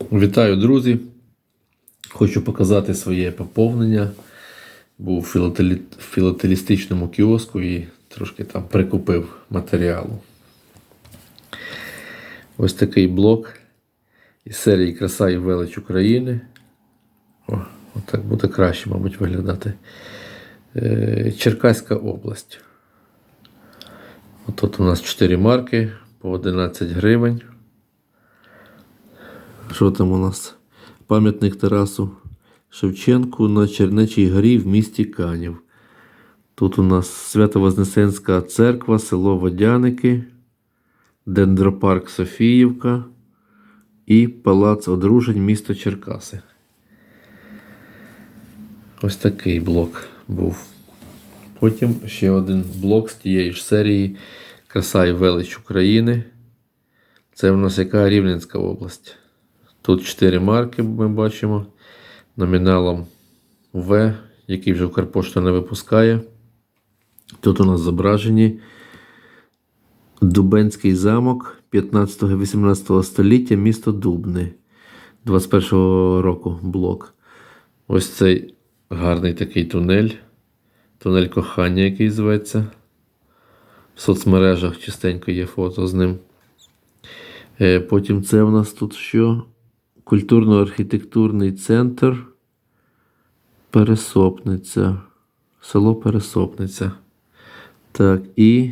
Вітаю, друзі! Хочу показати своє поповнення. Був в філателі... філателістичному кіоску і трошки там прикупив матеріалу. Ось такий блок із серії Краса і велич України. О, отак буде краще, мабуть, виглядати. Е, Черкаська область. Тут у нас 4 марки по 11 гривень. Що там у нас? Пам'ятник Тарасу Шевченку на Чернечій горі в місті Канів. Тут у нас Свято-Вознесенська церква, село Водяники, Дендропарк Софіївка і Палац одружень місто Черкаси. Ось такий блок був. Потім ще один блок з тієї ж серії Краса і велич України. Це в нас яка Рівненська область. Тут 4 марки ми бачимо номіналом В, який вже Укрпошта не випускає. Тут у нас зображені Дубенський замок 15-18 століття, місто Дубни 21-го року блок. Ось цей гарний такий тунель. Тунель кохання, який зветься. В соцмережах частенько є фото з ним. Е, Потім це в нас тут що? Культурно-архітектурний центр Пересопниця. Село Пересопниця. Так, і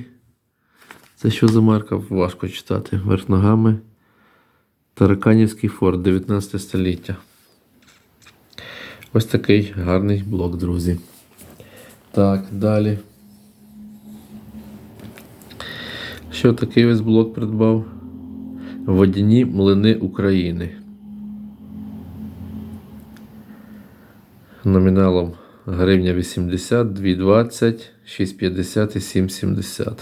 це що за марка? Важко читати. Верх ногами. Тараканівський форт 19 століття. Ось такий гарний блок, друзі. Так, далі. Що такий ось блок придбав? Водяні млини України. Номіналом гривня 80, 2,20, 6,50 і 7,70.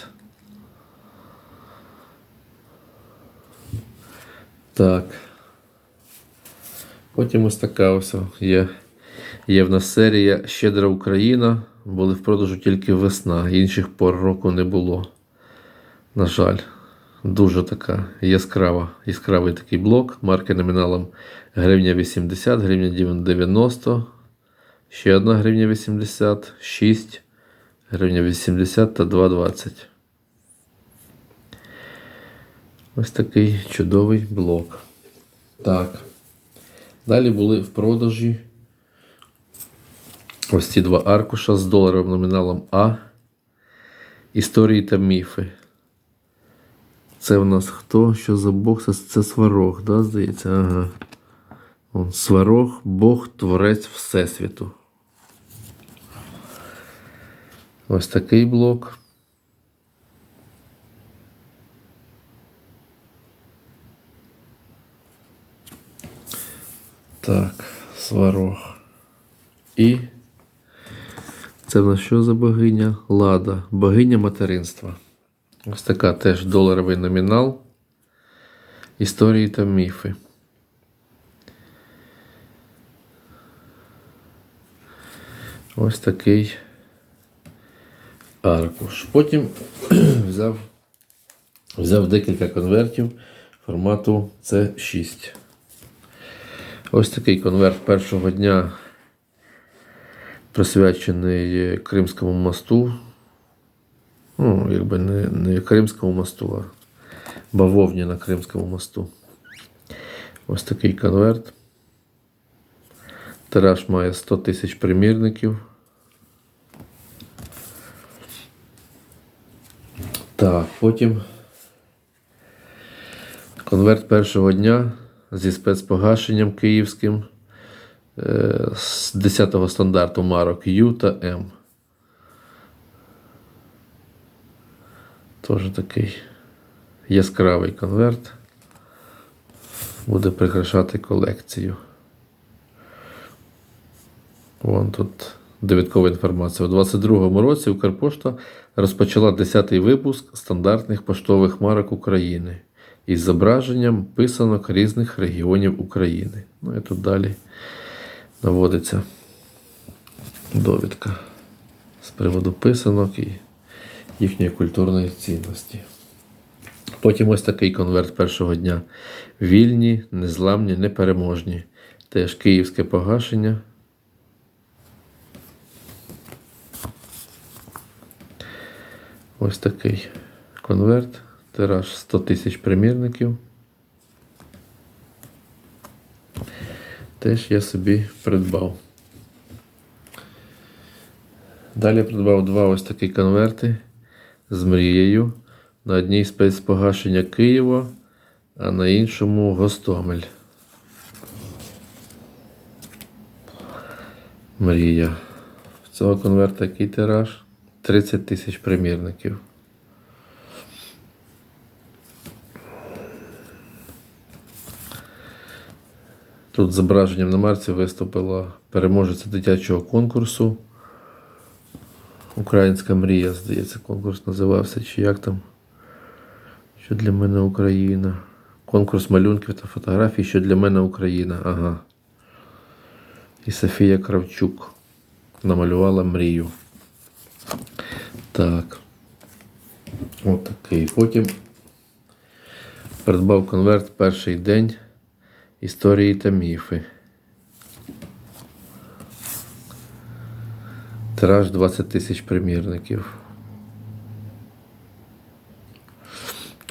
Так. Потім ось така ось є. Є в нас серія Щедра Україна. Були в продажу тільки весна. Інших пор року не було. На жаль, дуже така яскрава, яскравий такий блок. Марки номіналом гривня 80, гривня 90. Ще одна гривня 80, 6, гривня 80 та 2,20. Ось такий чудовий блок. Так. Далі були в продажі ось ці два аркуша з доларовим номіналом А. Історії та міфи. Це в нас хто? Що за Бог? Це, сварог, да, здається? Ага. Сварог, Бог, творець Всесвіту. Ось такий блок. Так, сварог. І це в нас що за богиня? Лада, богиня материнства. Ось така теж доларовий номінал. Історії та міфи. Ось такий аркуш. Потім взяв, взяв декілька конвертів формату C6. Ось такий конверт першого дня присвячений Кримському мосту. Ну, якби не, не Кримському мосту, а бавовні на Кримському мосту. Ось такий конверт. Тираж має 100 тисяч примірників. Так, потім конверт першого дня зі спецпогашенням київським е, з 10-го стандарту марок Ю та М. Теж такий яскравий конверт. Буде прикрашати колекцію. Вон тут довідкова інформація. У 2022 році Укрпошта розпочала 10-й випуск стандартних поштових марок України із зображенням писанок різних регіонів України. Ну і тут далі наводиться довідка з приводу писанок і їхньої культурної цінності. Потім ось такий конверт першого дня. Вільні, незламні, непереможні. Теж київське погашення. Ось такий конверт. Тираж 100 тисяч примірників. Теж я собі придбав. Далі придбав два ось такі конверти з мрією. На одній спецпогашення Києва, а на іншому Гостомель. Мрія. В цього конверта який тираж? 30 тисяч примірників. Тут зображенням на марці виступила переможеця дитячого конкурсу. Українська мрія, здається, конкурс називався, чи як там. Що для мене Україна. Конкурс малюнків та фотографій, що для мене Україна. Ага. І Софія Кравчук намалювала мрію. Так. От такий. Потім придбав конверт перший день історії та міфи. Тираж 20 тисяч примірників.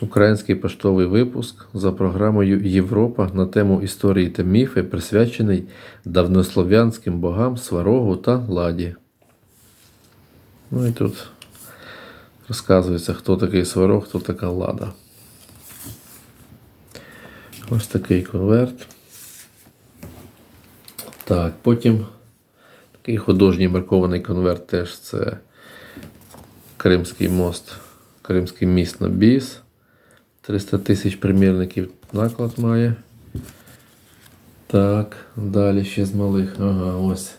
Український поштовий випуск за програмою Європа на тему історії та міфи, присвячений давнослов'янським богам Сварогу та Ладі. Ну і тут розказується, хто такий Сварог, хто така Лада. Ось такий конверт. Так, потім такий художній маркований конверт теж це Кримський мост, Кримський міст на біс. 300 тисяч примірників наклад має. Так, далі ще з малих. Ага, ось.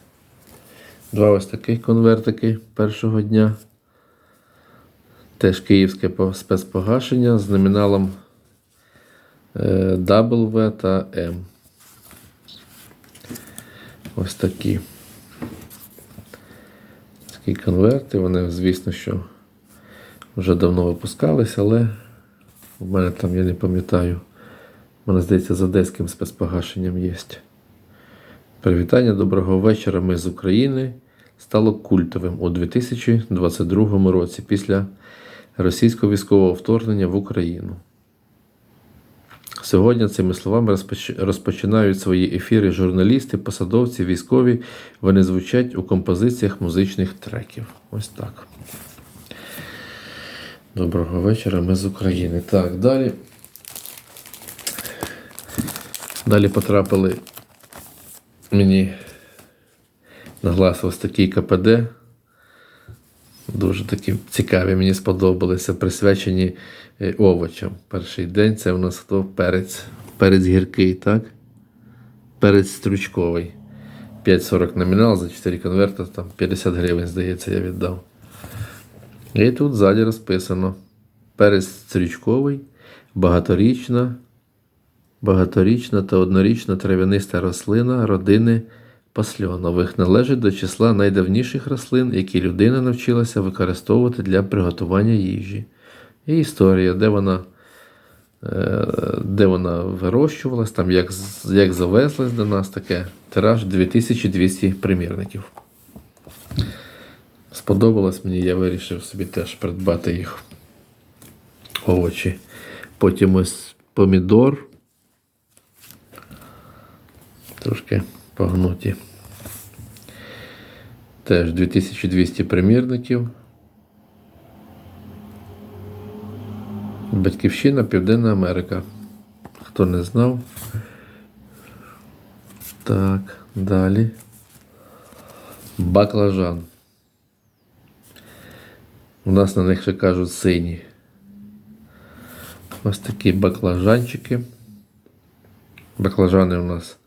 Два ось таких конвертики першого дня. Теж київське спецпогашення з номіналом е, W та M. Ось такі. Такі конверти. Вони, звісно, що вже давно випускались, але у мене там я не пам'ятаю. Мене здається, з одеським спецпогашенням є. Привітання доброго вечора. Ми з України стало культовим у 2022 році після російського військового вторгнення в Україну. Сьогодні цими словами розпочинають свої ефіри журналісти, посадовці, військові. Вони звучать у композиціях музичних треків. Ось так. Доброго вечора, ми з України. Так, далі. Далі потрапили мені на ось такий КПД. Дуже такі цікаві, мені сподобалися, присвячені е, овочам. Перший день це у нас хто перець. Перець гіркий, так? Перець стручковий. 5,40 номінал за 4 конверта, там 50 гривень, здається, я віддав. І тут ззаді розписано: перець стрючковий, багаторічна, багаторічна та однорічна трав'яниста рослина родини пасльонових належить до числа найдавніших рослин, які людина навчилася використовувати для приготування їжі. І історія, де вона, е, де вона вирощувалась, там як, як завезлась до нас таке. Тираж 2200 примірників. Сподобалось мені, я вирішив собі теж придбати їх овочі. Потім ось помідор. Трошки погнуті. Теж 2200 примірників. Батьківщина Південна Америка. Хто не знав. Так, далі. Баклажан. У нас на них ще кажуть сині. Ось такі баклажанчики. Баклажани у нас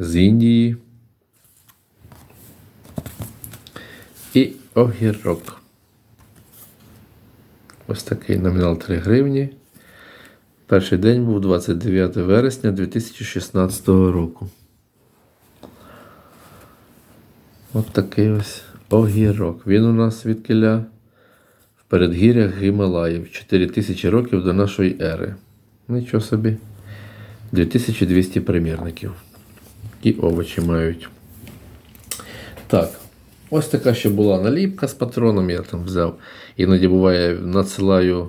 з Індії. І огірок. Ось такий номінал 3 гривні. Перший день був 29 вересня 2016 року. Ось такий ось огірок. Він у нас від кіля в передгір'ях Гімалаїв 4000 років до нашої ери. Нічого собі. 2200 примірників. І овочі мають. Так. Ось така ще була наліпка з патроном, я там взяв. Іноді буває, надсилаю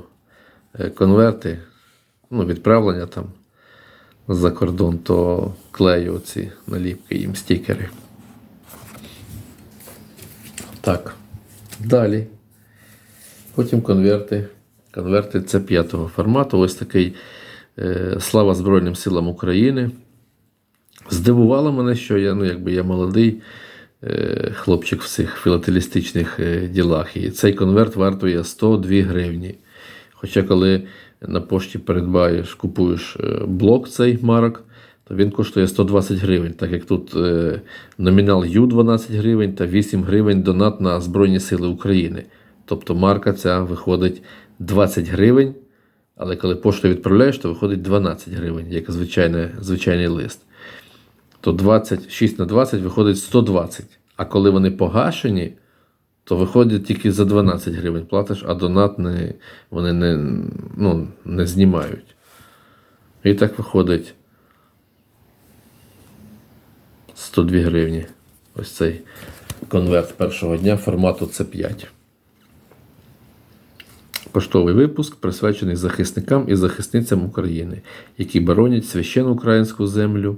е, конверти, ну, відправлення там за кордон, то клею ці наліпки їм стікери. Так. Далі. Потім конверти. Конверти це п'ятого формату. Ось такий е, Слава Збройним силам України. Здивувало мене, що я, ну, якби я молодий е, хлопчик в цих філателістичних е, ділах. І цей конверт вартує 102 гривні. Хоча, коли на пошті передбаєш, купуєш е, блок цей марок, то він коштує 120 гривень, так як тут е, номінал Ю 12 гривень та 8 гривень донат на Збройні Сили України. Тобто марка ця виходить 20 гривень, але коли поштою відправляєш, то виходить 12 гривень, як звичайний, звичайний лист. То 26 на 20 виходить 120. А коли вони погашені, то виходить тільки за 12 гривень платиш, а донат не, вони не, ну, не знімають. І так виходить 102 гривні. Ось цей конверт першого дня формату С5. Поштовий випуск присвячений захисникам і захисницям України, які боронять священну українську землю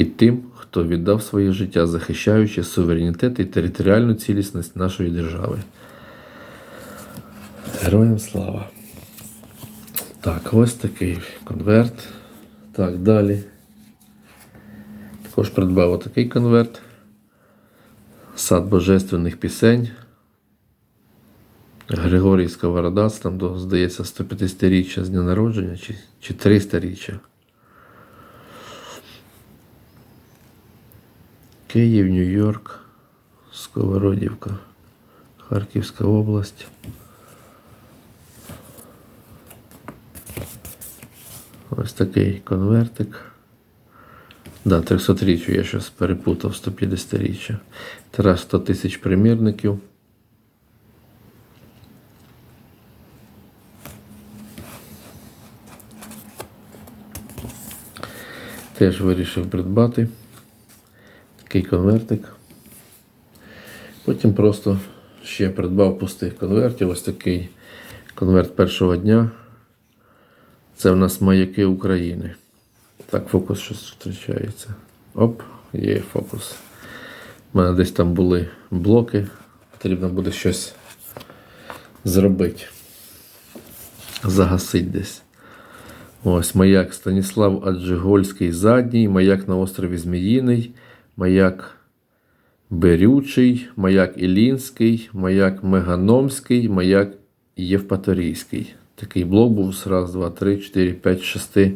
і тим, хто віддав своє життя, захищаючи суверенітет і територіальну цілісність нашої держави. Героям слава! Так, ось такий конверт. Так, далі. Також придбав отакий конверт. Сад божественних пісень. Григорій Сковородац, там, здається, 150-річчя з дня народження чи 300-річчя. Київ, Нью-Йорк, Сковородівка, Харківська область. Ось такий конвертик. Да, 300-річчя я щось перепутав 150-річчя. Тарас 100 тисяч примірників. Теж вирішив придбати такий конвертик. Потім просто ще придбав пустих конвертів. Ось такий конверт першого дня. Це в нас маяки України. Так, фокус щось зустрічається. Оп, є фокус. У мене десь там були блоки. Потрібно буде щось зробити. Загасить десь. Ось маяк Станіслав Аджигольський задній, маяк на острові Зміїний, маяк Берючий, маяк Ілінський, маяк Меганомський, маяк Євпаторійський. Такий блок був з раз, два, три, чотири, п'ять, шести,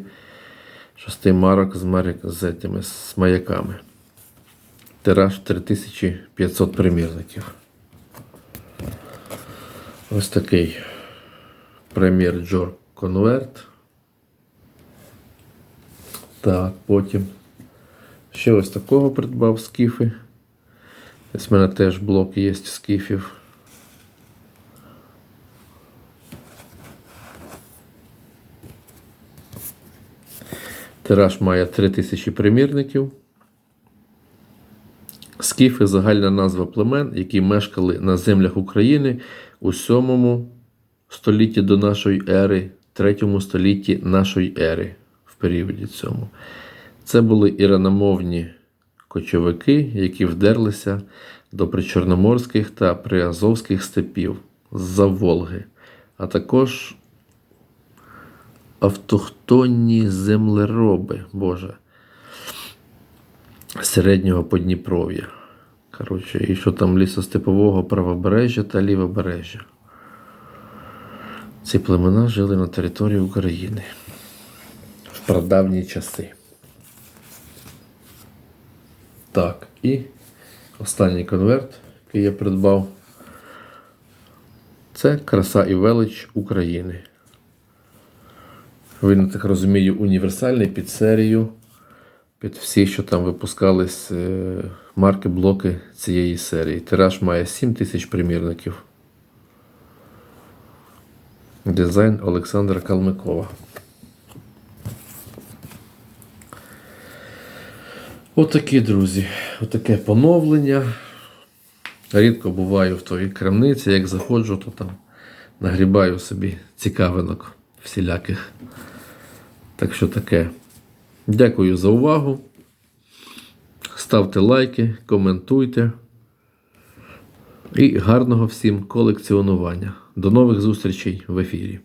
шести марок з, марик, з, этими, з маяками. Тираж 3500 примірників. Ось такий прем'єр Джор конверт. Так, потім ще ось такого придбав скіфи. Ось в мене теж блок є скіфів. Тираж має 3000 примірників. Скіфи загальна назва племен, які мешкали на землях України у 7 столітті до нашої ери, 3 столітті нашої ери в періоді цьому. Це були іраномовні кочовики, які вдерлися до причорноморських та приазовських степів з-за Волги, а також автохтонні землероби, Боже, середнього Подніпров'я. Коротше, і що там лісостепового правобережжя та лівобережжя. Ці племена жили на території України в прадавні часи. Так, і останній конверт, який я придбав, це краса і велич України. Він, так розумію, універсальний під серію, під всі, що там випускались е, марки, блоки цієї серії. Тираж має 7 тисяч примірників. Дизайн Олександра Калмикова. Отакі, друзі, отаке поновлення. Рідко буваю в той крамниці, як заходжу, то там нагрібаю собі цікавинок всіляких. Так що таке. Дякую за увагу. Ставте лайки, коментуйте. І гарного всім колекціонування. До нових зустрічей в ефірі.